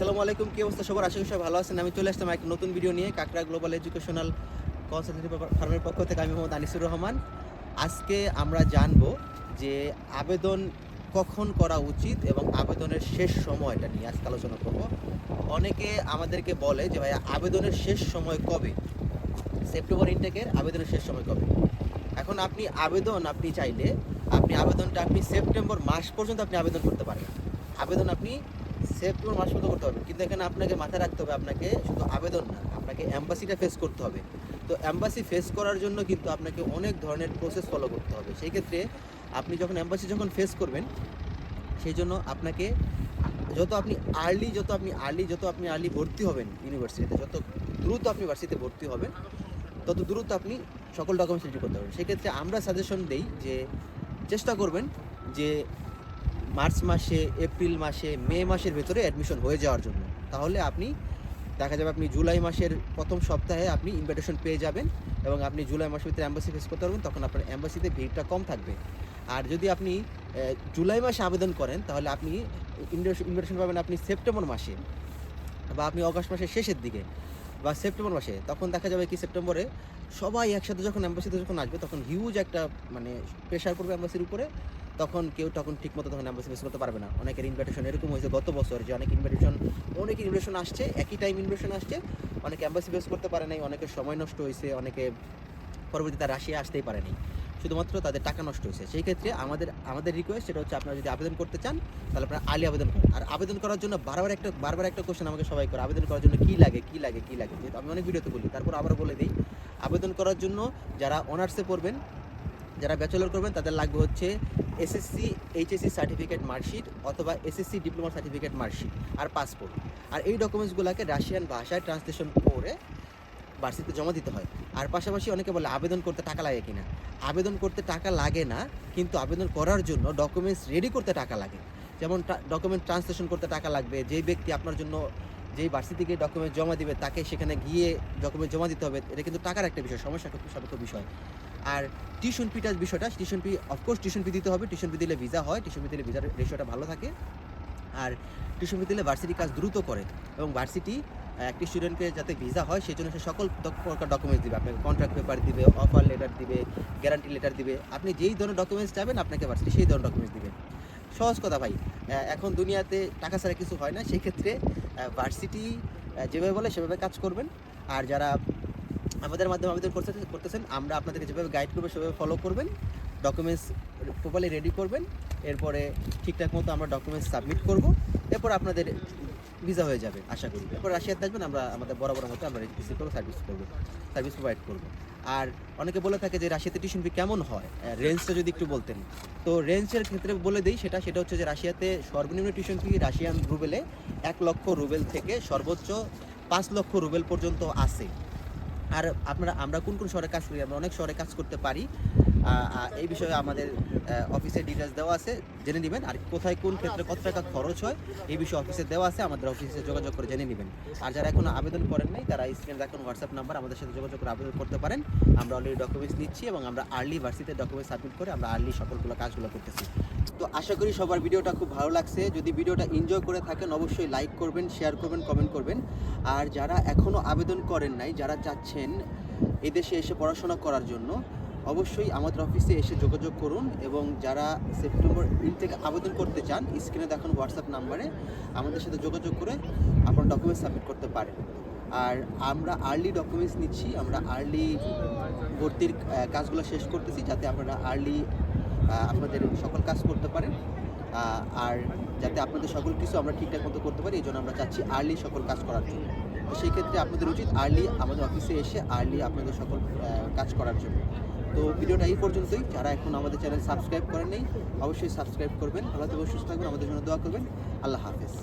আসসালামু আলাইকুম, কি অবস্থা সবার? আশা করি ভালো আছেন। আমি চলে আসলাম এক নতুন ভিডিও নিয়ে কাকড়া গ্লোবাল এডুকেশনাল কনসালটেন্সি ফার্মের পক্ষ থেকে। আমি মোহাম্মদ আনিসুর রহমান। আজকে আমরা জানব যে আবেদন কখন করা উচিত এবং আবেদনের শেষ সময়টা নিয়ে আজকে আলোচনা করব। অনেকে আমাদেরকে বলে যে ভাই আবেদনের শেষ সময় কবে? সেপ্টেম্বর ইনটেকের আবেদনের শেষ সময় কবে? এখন আপনি আবেদন আপনি চাইলে, আপনি আবেদনটা আপনি সেপ্টেম্বর মাস পর্যন্ত আপনি আবেদন করতে পারেন। আবেদন আপনি সেপ্টেম্বর মাস পর্যন্ত করতে পারবেন কিন্তু এখানে আপনাকে মাথায় রাখতে হবে, আপনাকে শুধু আবেদন না, আপনাকে অ্যাম্বাসিটা ফেস করতে হবে। তো অ্যাম্বাসি ফেস করার জন্য কিন্তু আপনাকে অনেক ধরনের প্রসেস ফলো করতে হবে। সেই ক্ষেত্রে আপনি যখন অ্যাম্বাসি যখন ফেস করবেন, সেই জন্য আপনাকে যত আপনি আর্লি যত আপনি আর্লি যত আপনি আর্লি ভর্তি হবেন ইউনিভার্সিটিতে যত দ্রুত আপনি ইউনিভার্সিটিতে ভর্তি হবেন, তত দ্রুত আপনি সকল ডকুমেন্টস রেডি করতে পারবেন। সেক্ষেত্রে আমরা সাজেশন দেই যে, চেষ্টা করবেন যে মার্চ মাসে, এপ্রিল মাসে, মে মাসের ভেতরে অ্যাডমিশন হয়ে যাওয়ার জন্য। তাহলে আপনি, দেখা যাবে আপনি জুলাই মাসের প্রথম সপ্তাহে আপনি ইনভিটেশন পেয়ে যাবেন এবং আপনি জুলাই মাসের ভিতরে অ্যাম্বাসি ফেস করতে পারবেন, তখন আপনার অ্যাম্বাসিতে ভিড়টা কম থাকবে। আর যদি আপনি জুলাই মাসে আবেদন করেন, তাহলে আপনি ইনভিটেশন পাবেন আপনি সেপ্টেম্বর মাসে বা আপনি অগস্ট মাসের শেষের দিকে বা সেপ্টেম্বর মাসে। তখন দেখা যাবে কি সেপ্টেম্বরে সবাই একসাথে যখন অ্যাম্বাসিতে যখন আসবে, তখন হিউজ একটা মানে প্রেশার পড়বে অ্যাম্বাসির উপরে। তখন কেউ তখন ঠিক মতো তখন অ্যাম্বাসি ফেস করতে পারবে না। অনেকের ইনভিটেশন এরকম হয়েছে গত বছর যে অনেক ইনভিটেশন অনেক ইনভিটেশন আসছে, একই টাইম ইনভিটেশন আসছে। অনেকে অ্যাম্বাসি ফেস করতে পারে নাই, অনেকের সময় নষ্ট হয়েছে, অনেকে পরবর্তীতে রাশিয়া আসতেই পারেনি শুধুমাত্র তাদের টাকা নষ্ট হয়েছে। সেই ক্ষেত্রে আমাদের আমাদের রিকোয়েস্ট সেটা হচ্ছে আপনারা যদি আবেদন করতে চান, তাহলে আপনারা আলি আবেদন করেন। আর আবেদন করার জন্য বারবার একটা বারবার একটা কোশ্চেন আমাকে সবাই করে, আবেদন করার জন্য কী লাগে কী লাগে কী লাগে? যেহেতু আমি অনেক ভিডিওতে বলি, তারপর আবার বলে দিই। আবেদন করার জন্য যারা অনার্সে পড়বেন, যারা ব্যাচেলর করবেন, তাদের লাগবে হচ্ছে এসএসসি, এইচএসসি সার্টিফিকেট মার্কশিট অথবা এসএসসি ডিপ্লোমা সার্টিফিকেট মার্কশিট আর পাসপোর্ট আর এই ডকুমেন্টসগুলোকে রাশিয়ান ভাষায় ট্রান্সলেশন করে ভার্সিটিতে জমা দিতে হয়। আর পাশাপাশি অনেকে বলে, আবেদন করতে টাকা লাগে কিনা? আবেদন করতে টাকা লাগে না, কিন্তু আবেদন করার জন্য ডকুমেন্টস রেডি করতে টাকা লাগে। যেমন ডকুমেন্ট ট্রান্সলেশন করতে টাকা লাগবে, যেই ব্যক্তি আপনার জন্য যেই ভার্সিটিকে ডকুমেন্ট জমা দিবে, তাকে সেখানে গিয়ে ডকুমেন্ট জমা দিতে হবে। এটা কিন্তু টাকার একটা বিষয়, সমস্যা সাপেক্ষ বিষয়। আর টিউশন ফিটার বিষয়টা, tuition fee of course tuition fee দিতে হবে, টিউশন ফি দিলে ভিসা হয়, টিউশন ফি দিলে ভিসার রেশিওটা ভালো থাকে। আর টিউশন ফি দিলে ভার্সিটি কাজ দ্রুত করে এবং ভার্সিটি একটি স্টুডেন্টকে যাতে ভিসা হয়, সেই জন্য সে সকল প্রকার ডকুমেন্টস দিবে। আপনাকে কন্ট্রাক্ট পেপার দিবে অফার লেটার দিবে গ্যারান্টি লেটার দিবে। আপনি যেই ধরনের ডকুমেন্টস চাবেন আপনাকে ভার্সিটি সেই ধরনের ডকুমেন্টস দিবে। সহজ কথা ভাই এখন দুনিয়াতে টাকা ছাড়া কিছু হয় না। সেই ক্ষেত্রে ভার্সিটি যেভাবে বলে সেভাবে কাজ করবেন। আর যারা আমাদের মাধ্যমে আবেদন করতে করতেছেন, আমরা আপনাদেরকে যেভাবে গাইড করব, সেভাবে ফলো করবেন ডকুমেন্টস প্রপারলি রেডি করবেন, এরপরে ঠিকঠাক মতো আমরা ডকুমেন্টস সাবমিট করব, এরপর আপনাদের ভিসা হয়ে যাবে, আশা করি। এরপর রাশিয়াতে আসবেন, আমরা আমাদের বড় মতো আমরা রিসিভ করব সার্ভিস করব সার্ভিস প্রোভাইড করব। আর অনেকে বলে থাকে যে রাশিয়াতে টিউশন ফি কেমন হয়? রেঞ্জটা যদি একটু বলতেন। তো রেঞ্জের ক্ষেত্রে বলে দিই সেটা সেটা হচ্ছে যে রাশিয়াতে সর্বনিম্ন টিউশন ফি রাশিয়ান রুবেলে এক লক্ষ রুবেল থেকে সর্বোচ্চ পাঁচ লক্ষ রুবেল পর্যন্ত আছে। আর আপনারা, আমরা কোন কোন শহরে কাজ করি, আমরা অনেক শহরে কাজ করতে পারি। এই বিষয়ে আমাদের অফিসে ডিটেলস দেওয়া আছে, জেনে নেবেন। আর কোথায়, কোন ক্ষেত্রে কত টাকা খরচ হয়, এই বিষয়ে অফিসে দেওয়া আছে, আমাদের অফিসে যোগাযোগ করে জেনে নেবেন। আর যারা এখনও আবেদন করেন নাই, তারা স্ক্রিনে দেখুন হোয়াটসঅ্যাপ নাম্বার আমাদের সাথে যোগাযোগ করে আবেদন করতে পারেন। আমরা অলরেডি ডকুমেন্টস নিচ্ছি এবং আমরা আর্লি ভার্সিতে ডকুমেন্টস সাবমিট করে আমরা আর্লি সকলগুলো কাজগুলো করতেছি। তো আশা করি সবার ভিডিওটা খুব ভালো লাগছে। যদি ভিডিওটা এনজয় করে থাকেন, অবশ্যই লাইক করবেন শেয়ার করবেন কমেন্ট করবেন। আর যারা এখনও আবেদন করেন নাই, যারা চাচ্ছেন এদেশে এসে পড়াশোনা করার জন্য, অবশ্যই আমাদের অফিসে এসে যোগাযোগ করুন এবং যারা সেপ্টেম্বর ইন থেকে আবেদন করতে চান স্ক্রিনে দেখুন হোয়াটসঅ্যাপ নাম্বারে আমাদের সাথে যোগাযোগ করে আপনার ডকুমেন্টস সাবমিট করতে পারেন। আর আমরা আর্লি ডকুমেন্টস নিচ্ছি, আমরা আর্লি ভর্তির কাজগুলো শেষ করতেছি যাতে আপনারা আর্লি আপনাদের সকল কাজ করতে পারেন। আর যাতে আপনাদের সকল কিছু আমরা ঠিকঠাক মতো করতে পারি, এই জন্য আমরা চাচ্ছি আর্লি সকল কাজ করার জন্য। তো সেই ক্ষেত্রে আপনাদের উচিত আর্লি আমাদের অফিসে এসে আর্লি আপনাদের সকল কাজ করার জন্য। তো ভিডিওটা এই পর্যন্তই। যারা এখন আমাদের চ্যানেল সাবস্ক্রাইব করেন নেই অবশ্যই সাবস্ক্রাইব করবেন। ভালো থাকবেন, সুস্থ থাকবেন। আমাদের জন্য দোয়া করবেন। আল্লাহ হাফেজ।